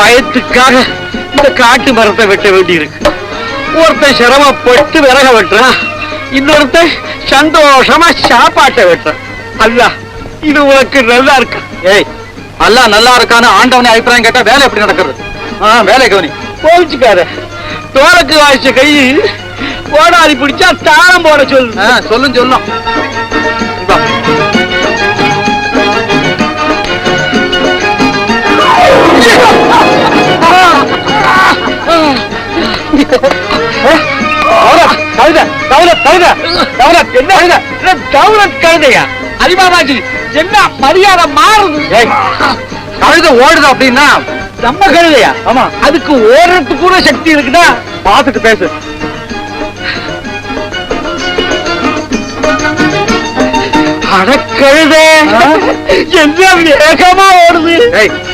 பயத்துக்காக இந்த காட்டு மரத்தை வெட்ட வேண்டியிருக்கு. ஒருத்தன் சிரமப்பட்டு விறக வெட்டுறான் இன்னொருத்தன் சந்தோஷமா சாப்பாட்டை வெட்டுறான். அல்ல இது உனக்கு நல்லா இருக்கு? ஏய் அல்லா நல்லா இருக்கான்னு ஆண்டவனே அபிப்பிராயம் கேட்டா வேலை எப்படி நடக்கிறது? ஆ வேலை கவனி. கோவிச்சுக்கார தோலக்கு வாய்ச்ச கை ஓடாதி பிடிச்சா தாளம் போட சொல்லு. சொல்லும் சொல்லும். கழுத என்ன மரியாதை மாறுது கழுத ஓடுது அப்படின்னா நம்ம கழுதையா ஆமா. அதுக்கு ஓடுறதுக்கு கூட சக்தி இருக்குதா? பார்த்துட்டு பேசு. அடக்கழுதே? என்ன வேகமா ஓடுது?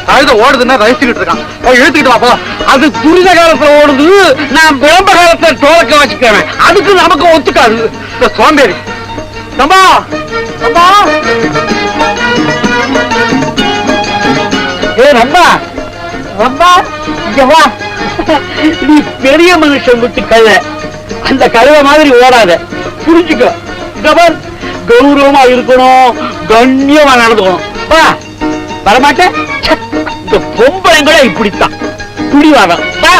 கழுத ஓடுதுன்னா ரசிச்சுக்கிட்டு இருக்கான். போய் இழுத்துக்கிட்டு அது துரித காலத்துல ஓடுது நான் விளம்ப காலத்துல தோலக்க வச்சுக்கிறேன் அதுக்கு நமக்கு ஒத்துக்காது. இந்த சோம்பேறி. தம்பா தம்பா. ஏ ரம்பா. ரம்பா இங்க வா. நீ பெரிய மனுஷன் விட்டு கழுத அந்த கழுத மாதிரி ஓடாத. புரிஞ்சுக்கோ. கௌரவமா இருக்கணும் கண்ணியமா நடந்துக்கணும். வா. வரமாட்டேன்? இந்த பொம்பளைங்கள இப்படித்தான். புடிவாதம் வா.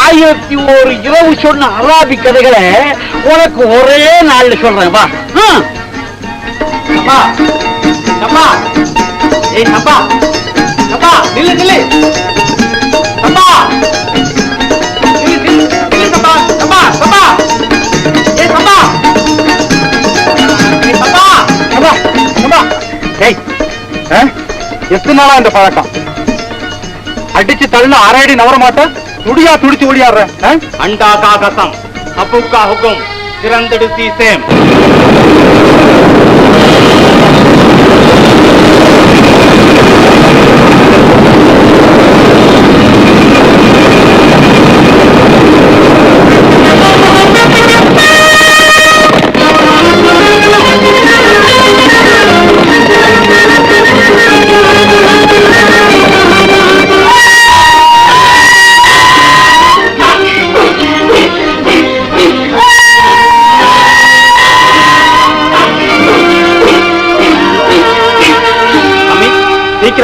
ஆயிரத்தி ஒரு இரவு சொன்ன அராபி கதைகளை உனக்கு ஒரே நாள்ல சொல்றேன். வா. அப்பா ஏய் அப்பா அப்பா நில்லு நில்லு. அப்பா நில்லு, எத்தனை நாளா இந்த பழக்கம்? அடிச்சு தள்ளுன அரையடி நவர துடியா துடிச்சு ஓடியாடுற அண்டா கா கசம் அப்புக்கா ஹுக்கும் திறந்தெடுத்தி சேம்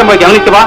போய் கவனித்து வா.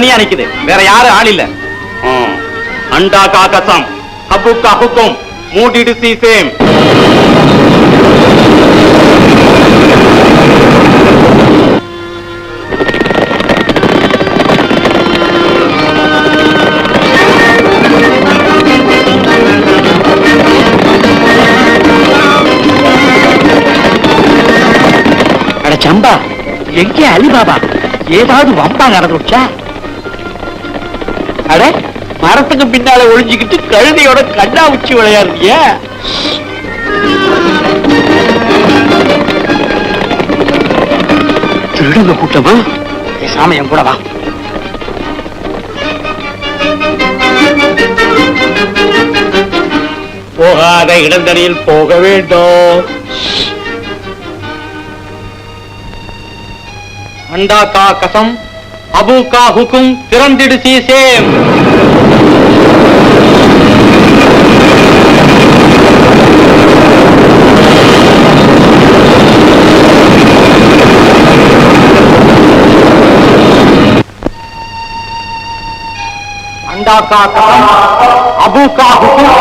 தனியா நிக்குது. வேற யாரும் ஆள் இல்ல. அண்டா கா கசம். அபு கா ஹுக்கும். மூடிடு சி சேம். சம்பா எங்கே அலிபாபா? ஏதாவது வம்பா நடந்துச்சா அட மரத்துக்கு பின்னால ஒளிஞ்சுக்கிட்டு கழுதையோட கண்ணா உச்சி விளையாடுறிய? திருடங்க கூட்டமா? பேசாம என் கூட போகாத இடந்தடியில் போக வேண்டும். அண்டா கா கசம் அபு கா ஹுக்கும் திறந்திடு சீசேம். அண்டா கா கசம் அபு கா ஹுக்கும்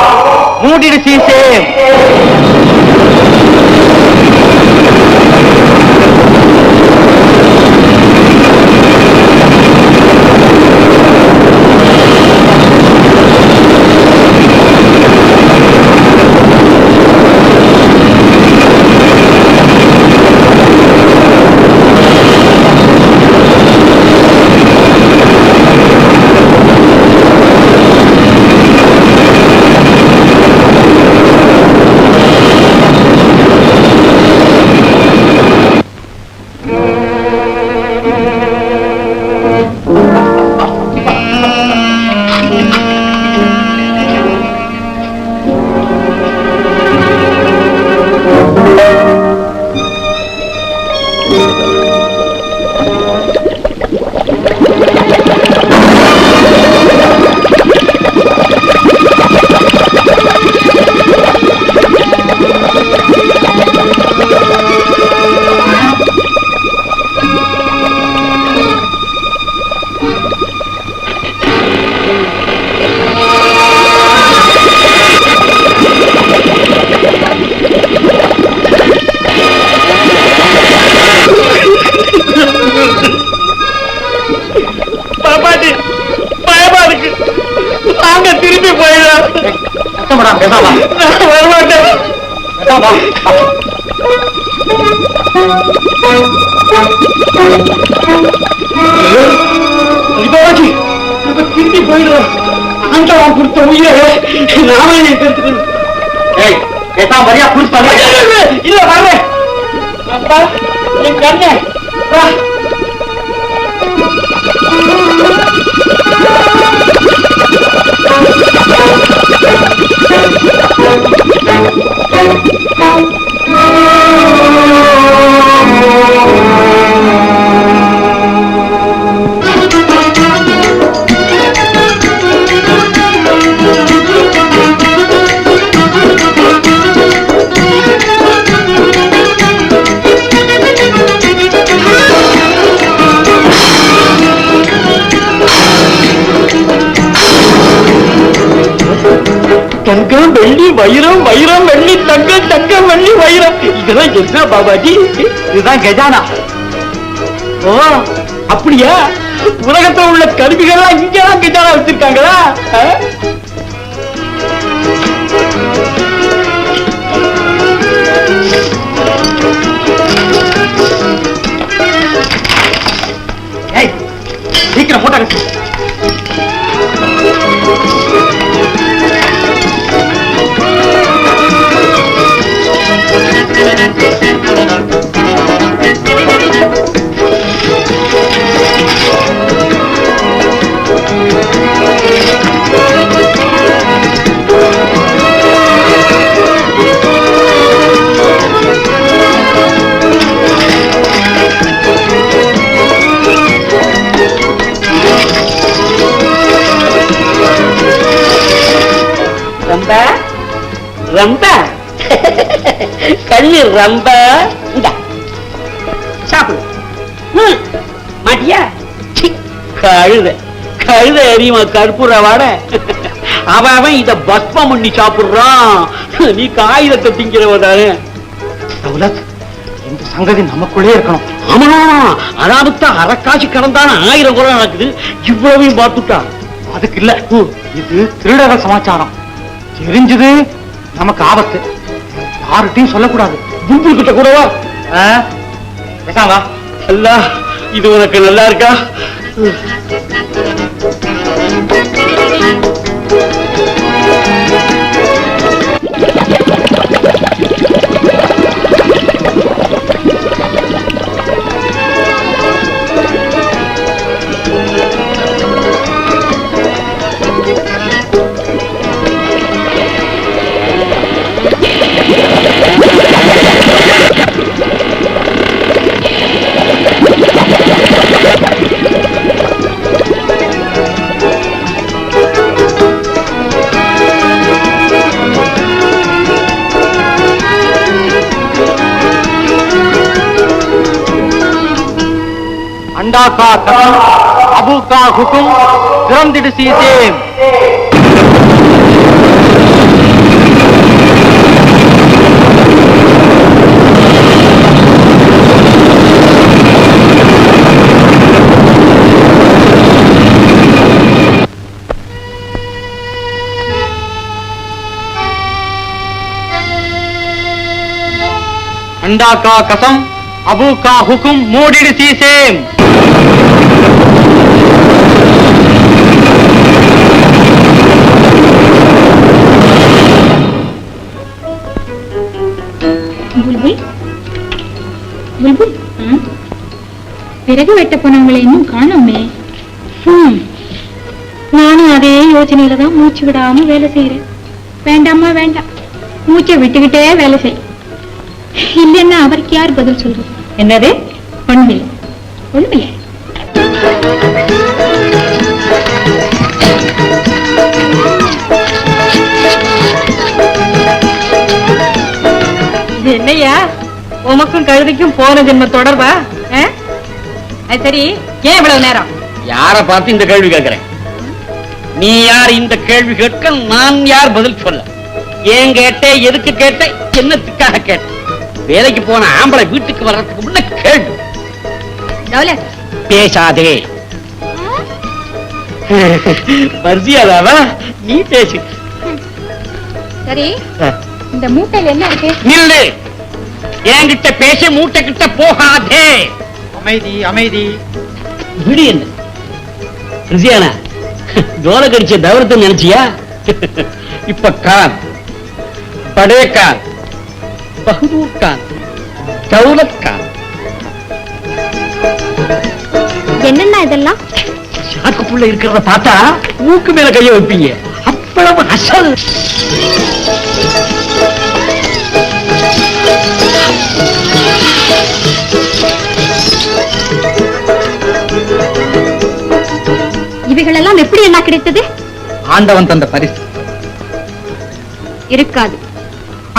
மூடிடு சீசேம். ஆண்டவன் கொடுத்த உயிரை நாம எடுத்துக்கணும் ஏய் பேசாம வரியா? புடிச்சு இல்ல வரேன் அப்பா என் கண்ணே. வா. தங்கம் வெள்ளி வைரம் வைரம் வெள்ளி தங்கம் தங்கம் வெள்ளி வைரம். இதெல்லாம் என்ன பாபாஜி? இதுதான் கஜானா. ஓ அப்படியா? உலகத்துல உள்ள கருவிகள்லாம் இங்கதான் கஜானா வச்சிருக்காங்களா? ரொம்ப? கண்ணு ரொம்ப. சாப்பிடு. மாட்டியா? கழுத. கழுத எரியுமா கற்பூர வாட? அவன் அவன் இத பஸ்மம் பண்ணி சாப்பிடுறான். நீ காகிதத்தை திங்கிறவதான இந்த சங்கதி நமக்குள்ளே இருக்கணும். ஆமா அதாவது அரக்காசி கடந்தான ஆயிரம் குறை நடக்குது. இவ்வளவையும் பார்த்துட்டா. அதுக்கு இல்ல. இது திருடக சமாச்சாரம். தெரிஞ்சது? நமக்கு ஆபத்து. யார்கிட்டயும் சொல்லக்கூடாது. புல்புல் கிட்ட கூடவா ஆ? அல்லா இது உனக்கு நல்லா இருக்கா? அண்டா கா கசம் ஹுக்கும் திறந்திடு சீசேம் அண்டா கா கசம் அபு கா ஹுக்கும் மூடிடு சீசேம் பிறகு வெட்ட போனவங்களை இன்னும் காணோமே. நானும் அதே யோசனையில தான் மூச்சு விடாம வேலை செய்யறேன் வேண்டாமா வேண்டாம். மூச்சை விட்டுக்கிட்டே வேலை செய். இல்லைன்னா அவருக்கு யார் பதில் சொல்றது? என்னது? ஒண்ணுமில்லை. ஒண்ணுமில்லை. என்னையா? உமக்கும் கழுதைக்கும் போன ஜென்ம தொடர்பா? சரி ஏன் இவ்வளவு நேரம்? யார பார்த்து இந்த கேள்வி கேட்கிறேன்? நீ யார் இந்த கேள்வி கேட்க நான் யார் பதில் சொல்ல? ஏன் கேட்டே எதுக்கு கேட்ட என்னத்துக்காக கேட்ட? வேலைக்கு போன ஆம்பளை வீட்டுக்கு வர்றதுக்கு முன்ன கேள்வி. பேசாதே. மர்சியாதாவா நீ பேசு. சரி இந்த மூட்டையில என்ன இருக்கு? நில்லு. என்கிட்ட பேச மூட்டை கிட்ட போகாதே. அமைதி அமைதி. விடு என்ன? ரிசியானா ஜோல கடிச்ச தவிரத்தை நினைச்சியா? இப்ப கான் படே கான் பகதூர் கான் தௌலத் கான் என்னன்னா இதெல்லாம்? சாக்குக்குள்ள இருக்கிறத பார்த்தா மூக்கு மேல கைய வைப்பீங்க. அவ்வளவு அசல். இவைகளெல்லாம் எப்படி என்ன கிடைத்தது? ஆண்டவன் தந்த பரிசு. இருக்காது.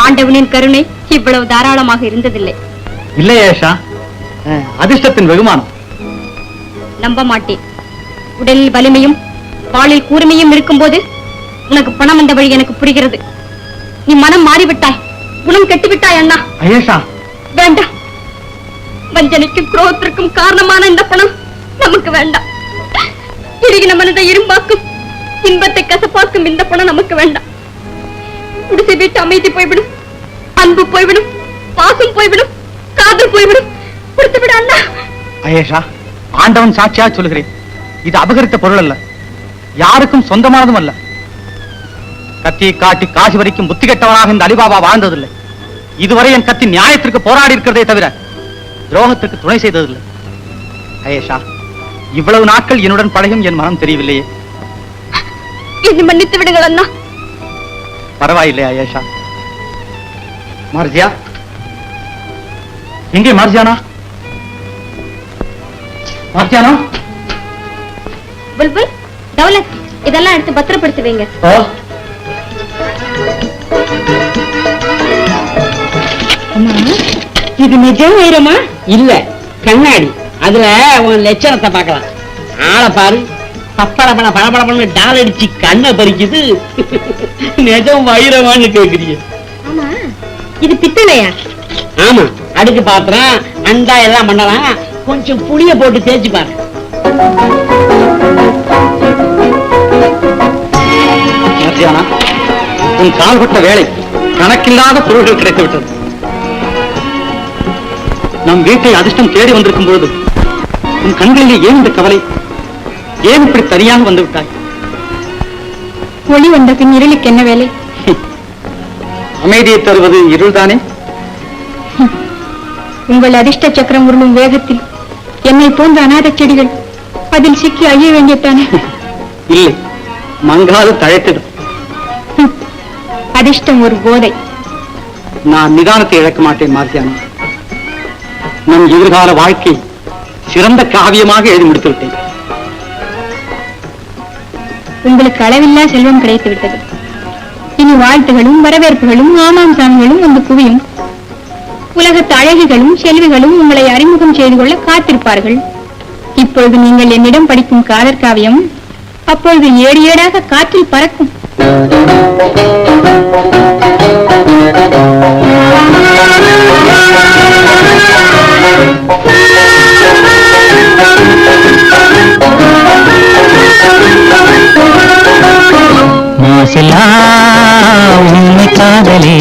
ஆண்டவனின் கருணை இவ்வளவு தாராளமாக இருந்ததில்லை. இல்லை ஏஷா? அதிர்ஷ்டத்தின் வெகுமானம். நம்ப மாட்டேன் உடலில் வலிமையும் வாளில் கூர்மையும் இருக்கும்போது உனக்கு பணம் வந்த வழி எனக்கு புரிகிறது. நீ மனம் மாறிவிட்டாய். குணம் கெட்டுவிட்டாய் அண்ணா. ஐயேஷா. வேண்டாம். வஞ்சனைக்கும் குரோகத்திற்கும் காரணமான இந்த பணம் நமக்கு வேண்டாம். இறுகின மனதை இரும்பாக்கும் இன்பத்தை கசப்பாக்கும் இந்த பணம் நமக்கு வேண்டாம். குடிசை வீட்டு அமைதி போய்விடும் அன்பு போய்விடும் பாசம் போய்விடும் காதல் போய்விடும். கொடுத்து விட அண்ணா. ஐயேஷா. ஆண்டவன் சாட்சியா சொல்லுகிறேன். இது அபகரித்த பொருள் அல்ல. யாருக்கும் சொந்தமானதும் அல்ல. கத்தியை காட்டி காசி வரைக்கும் புத்தி கெட்டவனாக இந்த அலிபாபா வாழ்ந்ததில்லை. இதுவரை என் கத்தி நியாயத்திற்கு போராடி இருக்கிறதே தவிர துரோகத்திற்கு துணை செய்ததில்லை. ஐயேஷா இவ்வளவு நாட்கள் என்னுடன் பழகும் என் மனம் தெரியவில்லையே. என்னை மன்னித்து விடுங்கள் அண்ணா. பரவாயில்லை ஐயேஷா மார்ஜியா? எங்கே மார்ஜியானா? மார்ஜியானா புல்புல் தௌலத் இதெல்லாம் எடுத்து பத்திரப்படுத்தி வைங்க. இது நிஜம் வைரமா இல்ல கண்ணாடி. அதுல உன் லட்சணத்தை பார்க்கலாம். ஆளை பாரு. பப்படப்பட படபடப்படன்னு டால் அடிச்சு கண்ணை பறிக்குது. நிஜம் வைரமான்னு கேக்குறீங்க. ஆமா இது பித்தளையா? ஆமா அடுக்கு பாத்திரம் அண்டா எல்லாம் பண்ணலாம். கொஞ்சம் புளிய போட்டு தேய்ச்சு பாரு. உன் கால்பட்ட வேலை கணக்கில்லாத பொருள்கள் கிடைத்து விட்டது நம் வீட்டை அதிர்ஷ்டம் தேடி வந்திருக்கும் பொழுது உன் கண்களிலே ஏன் இந்த கவலை? ஏன் இப்படி தனியாக வந்து விட்டாய்? ஒளி வந்த பின் இருளுக்கு என்ன வேலை? அமைதியை தருவது இருள்தானே? உங்கள் அதிர்ஷ்ட சக்கரம் உருளும் வேகத்தில் என்னை போன்ற அநாத செடிகள் அதில் சிக்கி அழிய வேண்டியதானே? இல்லை மங்காது தழைத்திடும் அதிர்ஷ்டம் ஒரு போதை. நான் நிதானத்தை இழக்க மாட்டேன் மார்த்தியானா நம் எதிர்கால வாழ்க்கை சிறந்த காவியமாக எழுதி முடித்து விட்டேன் உங்களுக்கு அளவில்லா செல்வம் கிடைத்து விட்டது இனி வாழ்த்துகளும் வரவேற்புகளும் ஆமாம் சாமிகளும் வந்து குவியும். உலகத்து அழகிகளும் செல்விகளும் உங்களை அறிமுகம் செய்து கொள்ள காத்திருப்பார்கள். இப்பொழுது நீங்கள் என்னிடம் படிக்கும் காதற் காவியம் அப்பொழுது ஏடு ஏடாக காற்றில் பறக்கும். மாசிலா உண்மை காதலே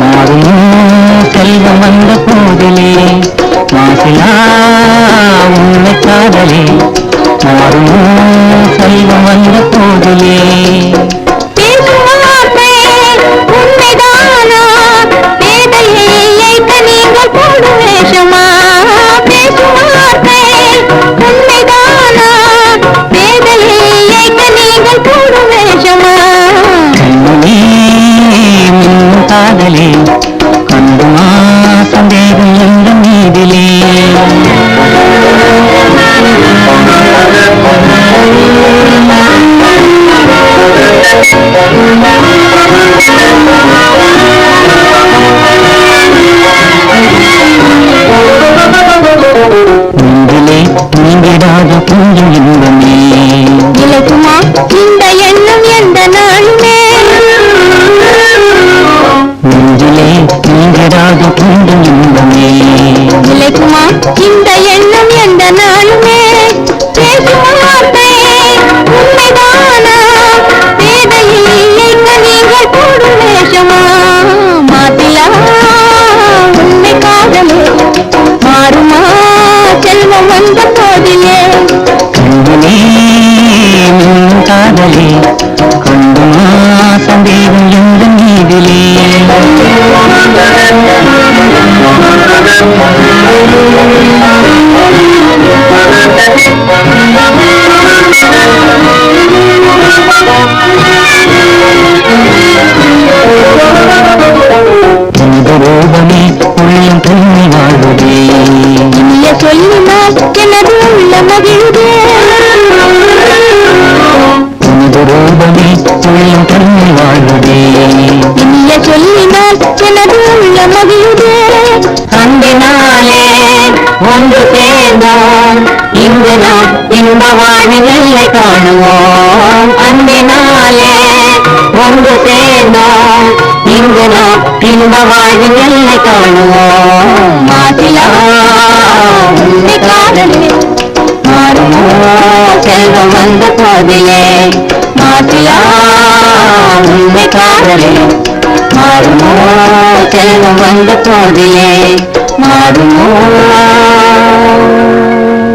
மாறும் செல்வம் வந்த போதிலே மாசிலா உன்னை காதலே. மாறும் செல்வம் வந்த போதிலே. I don't da மகிழ்தே அன்பினாலே ஒன்று சேர்ந்தோம். இங்கு நாம் இன்ப வாழ்வின் எல்லை காணுவோம். அன்பினாலே ஒன்று சேர்ந்தோம். இங்கு நாம் இன்ப வாழ்வின் எல்லை காணுவோம். மாசிலா உன்னை காதலே மாறுமோ செல்வம் வந்த போதிலே மாசிலா உன்னை காதலே மாறுமோ தேவம் வந்த போதிலே மாறுமோ